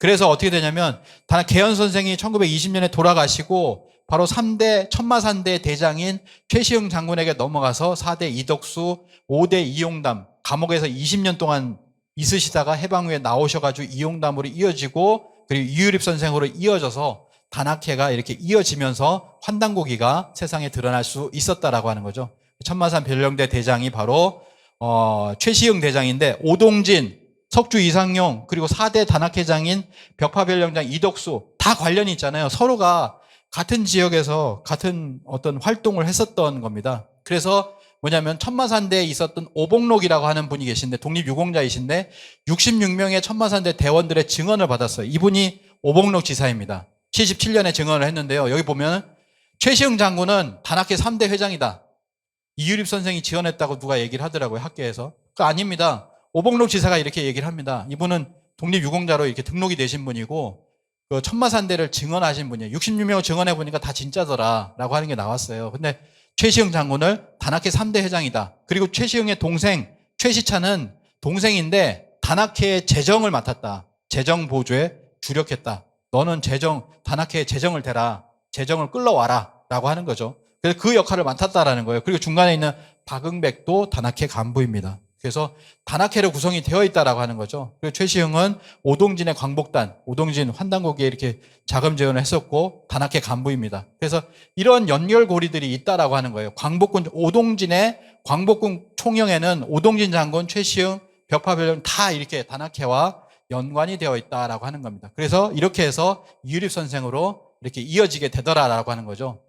그래서 어떻게 되냐면 다 개연 선생이 1920년에 돌아가시고 바로 3대 천마산대 대장인 최시흥 장군에게 넘어가서 4대 이덕수, 5대 이용담 감옥에서 20년 동안 있으시다가 해방 후에 나오셔가지고 이용담으로 이어지고 그리고 이유립 선생으로 이어져서 단학회가 이렇게 이어지면서 환단고기가 세상에 드러날 수 있었다라고 하는 거죠. 천마산 별령대 대장이 바로 어, 최시흥 대장인데 오동진, 석주 이상용 그리고 4대 단학회장인 벽파별령장 이덕수 다 관련이 있잖아요. 서로가 같은 지역에서 같은 어떤 활동을 했었던 겁니다. 그래서 뭐냐면 천마산대에 있었던 오복록이라고 하는 분이 계신데 독립유공자이신데 66명의 천마산대 대원들의 증언을 받았어요. 이분이 오복록 지사입니다. 77년에 증언을 했는데요. 여기 보면 최시흥 장군은 단학회 3대 회장이다. 이유립 선생이 지원했다고 누가 얘기를 하더라고요. 학계에서. 그 아닙니다. 오복록 지사가 이렇게 얘기를 합니다. 이분은 독립유공자로 이렇게 등록이 되신 분이고 그 천마산대를 증언하신 분이에요. 66명을 증언해 보니까 다 진짜더라라고 하는 게 나왔어요. 근데 최시흥 장군을 단학회 3대 회장이다. 그리고 최시흥의 동생 최시찬은 동생인데 단학회의 재정을 맡았다. 재정 보조에 주력했다. 너는 재정 단학회의 재정을 대라. 재정을 끌러와라라고 하는 거죠. 그래서 그 역할을 맡았다라는 거예요. 그리고 중간에 있는 박응백도 단학회 간부입니다. 그래서 단학회로 구성이 되어 있다라고 하는 거죠. 그리고 최시흥은 오동진의 광복단, 오동진 환단고기에 이렇게 자금 지원을 했었고 단학회 간부입니다. 그래서 이런 연결고리들이 있다라고 하는 거예요. 광복군 오동진의 광복군 총영에는 오동진 장군, 최시흥, 벽파별령 다 이렇게 단학회와 연관이 되어 있다라고 하는 겁니다. 그래서 이렇게 해서 이유립 선생으로 이렇게 이어지게 되더라라고 하는 거죠.